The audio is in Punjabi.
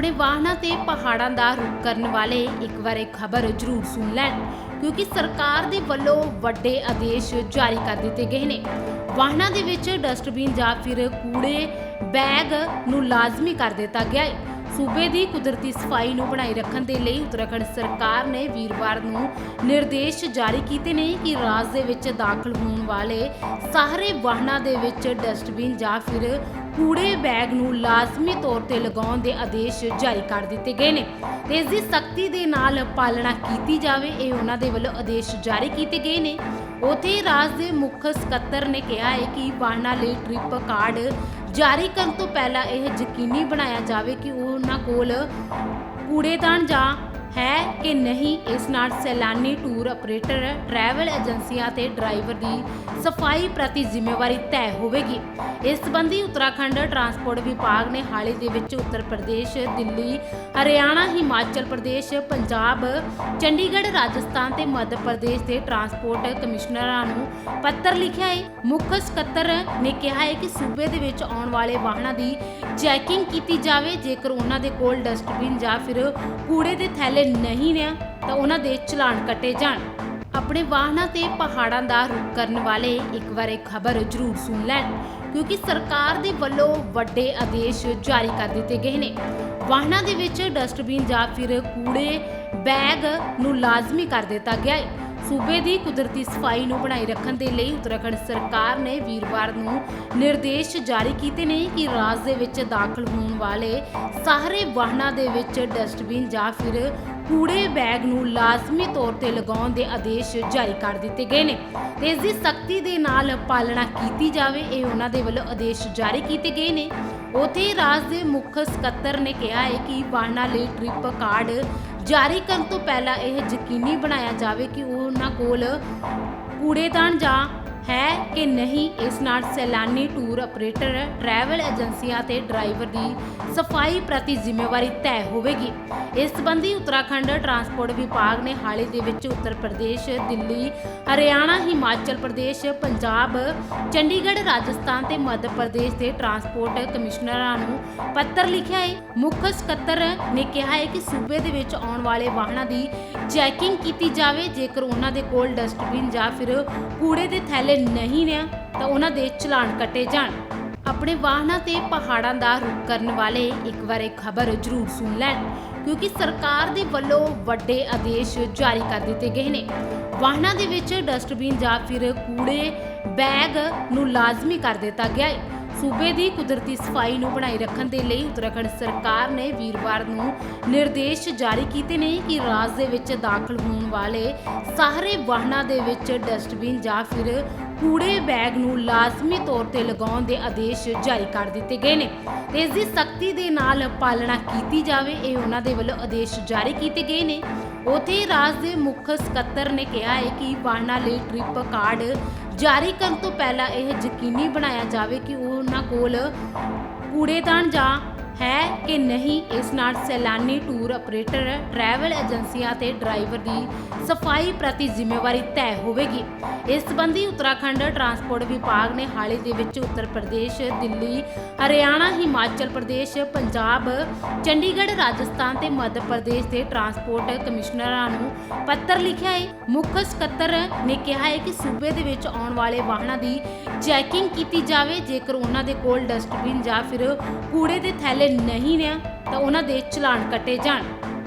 ਆਪਣੇ ਵਾਹਨਾਂ ਤੇ ਪਹਾੜਾਂ ਦਾ ਰੁਖ ਕਰਨ ਵਾਲੇ ਇੱਕ ਵਾਰ ਇਹ ਖਬਰ ਜ਼ਰੂਰ ਸੁਣ ਲੈਣ, ਕਿਉਂਕਿ ਸਰਕਾਰ ਦੇ ਵੱਲੋਂ ਵੱਡੇ ਆਦੇਸ਼ ਜਾਰੀ ਕਰ ਦਿੱਤੇ ਗਏ ਨੇ। ਵਾਹਨਾਂ ਦੇ ਵਿੱਚ ਡਸਟਬਿਨ ਜਾਂ ਫਿਰ ਕੂੜੇ ਬੈਗ ਨੂੰ ਲਾਜ਼ਮੀ ਕਰ ਦਿੱਤਾ ਗਿਆ ਹੈ। ਸੂਬੇ ਦੀ ਕੁਦਰਤੀ ਸਫ਼ਾਈ ਨੂੰ ਬਣਾਈ ਰੱਖਣ ਦੇ ਲਈ ਉੱਤਰਾਖੰਡ ਸਰਕਾਰ ਨੇ ਵੀਰਵਾਰ ਨੂੰ ਨਿਰਦੇਸ਼ ਜਾਰੀ ਕੀਤੇ ਨੇ ਕਿ ਰਾਜ ਦੇ ਵਿੱਚ ਦਾਖਲ ਹੋਣ ਵਾਲੇ ਸਾਰੇ ਵਾਹਨਾਂ ਦੇ ਵਿੱਚ ਡਸਟਬਿਨ ਜਾਂ ਫਿਰ ਕੂੜੇ ਬੈਗ ਨੂੰ ਲਾਜ਼ਮੀ ਤੌਰ ਤੇ ਲਗਾਉਣ ਦੇ ਆਦੇਸ਼ ਜਾਰੀ ਕਰ ਦਿੱਤੇ ਗਏ ਨੇ। ਤੇ ਇਸ ਦੀ ਸਖਤੀ ਦੇ ਨਾਲ ਪਾਲਣਾ ਕੀਤੀ ਜਾਵੇ, ਇਹ ਉਹਨਾਂ ਦੇ ਵੱਲੋਂ ਆਦੇਸ਼ ਜਾਰੀ ਕੀਤੇ ਗਏ ਨੇ। ਉਥੇ ਰਾਜ ਦੇ ਮੁੱਖ ਸਕੱਤਰ ਨੇ ਕਿਹਾ ਹੈ ਕਿ ਵਾਹਨਾਂ ਲਈ ਟ੍ਰਿਪ ਕਾਰਡ ਜਾਰੀ ਕਰਨ ਤੋਂ ਪਹਿਲਾਂ ਇਹ ਯਕੀਨੀ ਬਣਾਇਆ ਜਾਵੇ ਕਿ ਉਹਨਾਂ ਕੋਲ ਕੂੜੇਦਾਨ ਜਾਂ ਹੈ ਕਿ ਨਹੀਂ ਇਸ ਨਾਲ ਸੈਲਾਨੀ ਟੂਰ ਆਪਰੇਟਰ ਟਰੈਵਲ ਏਜੰਸੀਆਂ ਤੇ ਡਰਾਈਵਰ ਦੀ ਸਫ਼ਾਈ ਪ੍ਰਤੀ ਜ਼ਿੰਮੇਵਾਰੀ ਤੈਅ ਹੋਵੇਗੀ। ਇਸ ਸੰਬੰਧੀ ਉੱਤਰਾਖੰਡ ਟਰਾਂਸਪੋਰਟ ਵਿਭਾਗ ਨੇ ਹਾਲ ਹੀ ਦੇ ਵਿੱਚ ਉੱਤਰ ਪ੍ਰਦੇਸ਼, ਦਿੱਲੀ, ਹਰਿਆਣਾ, ਹਿਮਾਚਲ ਪ੍ਰਦੇਸ਼, ਪੰਜਾਬ, ਚੰਡੀਗੜ੍ਹ, ਰਾਜਸਥਾਨ ਤੇ ਮੱਧ ਪ੍ਰਦੇਸ਼ ਦੇ ਟਰਾਂਸਪੋਰਟ ਕਮਿਸ਼ਨਰਾਂ ਨੂੰ ਪੱਤਰ ਲਿਖਿਆ ਹੈ। ਮੁੱਖ ਸਕੱਤਰ ਨੇ ਕਿਹਾ ਹੈ ਕਿ ਸੂਬੇ ਦੇ ਵਿੱਚ ਆਉਣ ਵਾਲੇ ਵਾਹਨਾਂ ਦੀ ਚੈਕਿੰਗ ਕੀਤੀ ਜਾਵੇ, ਜੇਕਰ ਉਹਨਾਂ ਦੇ ਕੋਲ ਡਸਟਬਿਨ ਜਾਂ ਫਿਰ ਕੂੜੇ ਦੇ ਥੈਲੇ ਨਹੀਂ ਨੇ, ਤਾਂ ਉਹਨਾਂ ਦੇ ਚਲਾਨ ਕੱਟੇ ਜਾਣ। ਆਪਣੇ ਵਾਹਨਾਂ ਤੇ ਪਹਾੜਾਂ ਦਾ ਰੁਖ ਕਰਨ ਵਾਲੇ ਇੱਕ ਵਾਰ ਇਹ ਖਬਰ ਜ਼ਰੂਰ ਸੁਣ ਲੈਣ, ਕਿਉਂਕਿ ਸਰਕਾਰ ਦੇ ਵੱਲੋਂ ਵੱਡੇ ਆਦੇਸ਼ ਜਾਰੀ ਕਰ ਦਿੱਤੇ ਗਏ ਨੇ। ਵਾਹਨਾਂ ਦੇ ਵਿੱਚ ਡਸਟਬਿਨ ਜਾਂ ਫਿਰ ਕੂੜੇ ਬੈਗ ਨੂੰ ਲਾਜ਼ਮੀ ਕਰ ਦਿੱਤਾ ਗਿਆ ਹੈ। ਸੂਬੇ ਦੀ ਕੁਦਰਤੀ ਸਫ਼ਾਈ ਨੂੰ ਬਣਾਈ ਰੱਖਣ ਦੇ ਲਈ ਉੱਤਰਾਖੰਡ ਸਰਕਾਰ ਨੇ ਵੀਰਵਾਰ ਨੂੰ ਨਿਰਦੇਸ਼ ਜਾਰੀ ਕੀਤੇ ਨੇ ਕਿ ਰਾਜ ਦੇ ਵਿੱਚ ਦਾਖਲ ਹੋਣ ਵਾਲੇ ਸਾਰੇ ਵਾਹਨਾਂ ਦੇ ਵਿੱਚ ਡਸਟਬਿਨ ਜਾਂ ਫਿਰ ਕੂੜੇ ਬੈਗ ਨੂੰ ਲਾਜ਼ਮੀ ਤੌਰ ਤੇ ਲਗਾਉਣ ਦੇ ਆਦੇਸ਼ ਜਾਰੀ ਕਰ ਦਿੱਤੇ ਗਏ ਨੇ। ਤੇ ਇਸ ਦੀ ਸਖਤੀ ਦੇ ਨਾਲ ਪਾਲਣਾ ਕੀਤੀ ਜਾਵੇ, ਇਹ ਉਹਨਾਂ ਦੇ ਵੱਲੋਂ ਆਦੇਸ਼ ਜਾਰੀ ਕੀਤੇ ਗਏ ਨੇ। ਉਥੇ ਰਾਜ ਦੇ ਮੁੱਖ ਸਕੱਤਰ ਨੇ ਕਿਹਾ ਹੈ ਕਿ ਵਾਹਨਾਂ ਲਈ ਟ੍ਰਿਪ ਕਾਰਡ ਜਾਰੀ ਕਰਨ ਤੋਂ ਪਹਿਲਾਂ ਇਹ ਯਕੀਨੀ ਬਣਾਇਆ ਜਾਵੇ ਕਿ ਉਹਨਾਂ ਕੋਲ ਕੂੜੇਦਾਨ ਜਾਂ ਕਿ ਨਹੀਂ, ਇਸ ਨਾਲ ਸੈਲਾਨੀ ਟੂਰ ਆਪਰੇਟਰ, ਟਰੈਵਲ ਏਜੰਸੀਆਂ ਤੇ ਡਰਾਈਵਰ ਦੀ ਸਫ਼ਾਈ ਪ੍ਰਤੀ ਜ਼ਿੰਮੇਵਾਰੀ ਤੈਅ ਹੋਵੇਗੀ। ਇਸ ਸੰਬੰਧੀ ਉੱਤਰਾਖੰਡ ਟਰਾਂਸਪੋਰਟ ਵਿਭਾਗ ਨੇ ਹਾਲ ਹੀ ਦੇ ਵਿੱਚ ਉੱਤਰ ਪ੍ਰਦੇਸ਼, ਦਿੱਲੀ, ਹਰਿਆਣਾ, ਹਿਮਾਚਲ ਪ੍ਰਦੇਸ਼, ਪੰਜਾਬ, ਚੰਡੀਗੜ੍ਹ, ਰਾਜਸਥਾਨ ਤੇ ਮੱਧ ਪ੍ਰਦੇਸ਼ ਦੇ ਟਰਾਂਸਪੋਰਟ ਕਮਿਸ਼ਨਰਾਂ ਨੂੰ ਪੱਤਰ ਲਿਖਿਆ ਹੈ। ਮੁੱਖ ਸਕੱਤਰ ਨੇ ਕਿਹਾ ਹੈ ਕਿ ਸੂਬੇ ਦੇ ਵਿੱਚ ਆਉਣ ਵਾਲੇ ਵਾਹਨਾਂ ਦੀ ਚੈਕਿੰਗ ਕੀਤੀ ਜਾਵੇ, ਜੇਕਰ ਉਹਨਾਂ ਦੇ ਕੋਲ ਡਸਟਬਿਨ ਜਾਂ ਫਿਰ ਕੂੜੇ ਦੇ ਥੈਲੇ ਨਹੀਂ ਨੇ ਤਾਂ ਉਹਨਾਂ ਦੇ ਚਲਾਨ ਕੱਟੇ ਜਾਣ। ਆਪਣੇ ਵਾਹਨਾਂ ਤੇ ਪਹਾੜਾਂ ਦਾ ਰੁਖ ਕਰਨ ਵਾਲੇ ਇੱਕ ਵਾਰ ਇਹ ਖਬਰ ਜ਼ਰੂਰ ਸੁਣ ਲੈਣ, ਕਿਉਂਕਿ ਸਰਕਾਰ ਦੇ ਵੱਲੋਂ ਵੱਡੇ ਆਦੇਸ਼ ਜਾਰੀ ਕਰ ਦਿੱਤੇ ਗਏ ਨੇ। ਵਾਹਨਾਂ ਦੇ ਵਿੱਚ ਡਸਟਬਿਨ ਜਾਂ ਫਿਰ ਕੂੜੇ ਬੈਗ ਨੂੰ ਲਾਜ਼ਮੀ ਕਰ ਦਿੱਤਾ ਗਿਆ ਹੈ। ਸੂਬੇ ਦੀ ਕੁਦਰਤੀ ਸਫ਼ਾਈ ਨੂੰ ਬਣਾਈ ਰੱਖਣ ਦੇ ਲਈ ਉਤਰਾਖੰਡ ਸਰਕਾਰ ਨੇ ਵੀਰਵਾਰ ਨੂੰ ਨਿਰਦੇਸ਼ ਜਾਰੀ ਕੀਤੇ ਨੇ ਕਿ ਰਾਜ ਦੇ ਵਿੱਚ ਦਾਖਲ ਹੋਣ ਵਾਲੇ ਸਾਰੇ ਵਾਹਨਾਂ ਦੇ ਵਿੱਚ ਡਸਟਬਿਨ ਜਾਂ ਫਿਰ ਕੂੜੇ ਬੈਗ ਨੂੰ ਲਾਜ਼ਮੀ ਤੌਰ ਤੇ ਲਗਾਉਣ ਦੇ ਆਦੇਸ਼ ਜਾਰੀ ਕਰ ਦਿੱਤੇ ਗਏ ਨੇ। ਤੇ ਇਸ ਦੀ ਸਖਤੀ ਦੇ ਨਾਲ ਪਾਲਣਾ ਕੀਤੀ ਜਾਵੇ, ਇਹ ਉਹਨਾਂ ਦੇ ਵੱਲੋਂ ਆਦੇਸ਼ ਜਾਰੀ ਕੀਤੇ ਗਏ ਨੇ। ਉਥੇ ਰਾਜ ਦੇ ਮੁੱਖ ਸਕੱਤਰ ਨੇ ਕਿਹਾ ਹੈ ਕਿ ਵਾਹਨਾਂ ਲਈ ਟ੍ਰਿਪ ਕਾਰਡ ਜਾਰੀ ਕਰਨ ਤੋਂ ਪਹਿਲਾਂ ਇਹ ਯਕੀਨੀ ਬਣਾਇਆ ਜਾਵੇ ਕਿ ਉਹਨਾਂ ਕੋਲ ਕੂੜੇਦਾਨ ਜਾਂ ਹੈ ਕਿ ਨਹੀਂ, ਇਸ ਨਾਲ ਸੈਲਾਨੀ ਟੂਰ ਆਪਰੇਟਰ, ਟਰੈਵਲ ਏਜੰਸੀਆਂ ਤੇ ਡਰਾਈਵਰ ਦੀ ਸਫ਼ਾਈ ਪ੍ਰਤੀ ਜ਼ਿੰਮੇਵਾਰੀ ਤੈਅ ਹੋਵੇਗੀ। ਇਸ ਸੰਬੰਧੀ ਉੱਤਰਾਖੰਡ ਟਰਾਂਸਪੋਰਟ ਵਿਭਾਗ ਨੇ ਹਾਲ ਹੀ ਦੇ ਵਿੱਚ ਉੱਤਰ ਪ੍ਰਦੇਸ਼, ਦਿੱਲੀ, ਹਰਿਆਣਾ, ਹਿਮਾਚਲ ਪ੍ਰਦੇਸ਼, ਪੰਜਾਬ, ਚੰਡੀਗੜ੍ਹ, ਰਾਜਸਥਾਨ ਤੇ ਮੱਧ ਪ੍ਰਦੇਸ਼ ਦੇ ਟਰਾਂਸਪੋਰਟ ਕਮਿਸ਼ਨਰਾਂ ਨੂੰ ਪੱਤਰ ਲਿਖਿਆ ਹੈ। ਮੁੱਖ ਸਕੱਤਰ ਨੇ ਕਿਹਾ ਹੈ ਕਿ ਸੂਬੇ ਦੇ ਵਿੱਚ ਆਉਣ ਵਾਲੇ ਵਾਹਨਾਂ ਦੀ ਚੈਕਿੰਗ ਕੀਤੀ ਜਾਵੇ, ਜੇਕਰ ਉਹਨਾਂ ਦੇ ਕੋਲ ਡਸਟਬਿਨ ਜਾਂ ਫਿਰ ਕੂੜੇ ਦੇ ਥੈਲੇ ਨਹੀਂ ਰਿਹਾ ਤਾਂ ਉਹਨਾਂ ਦੇ ਚਲਾਨ ਕੱਟੇ ਜਾਣ।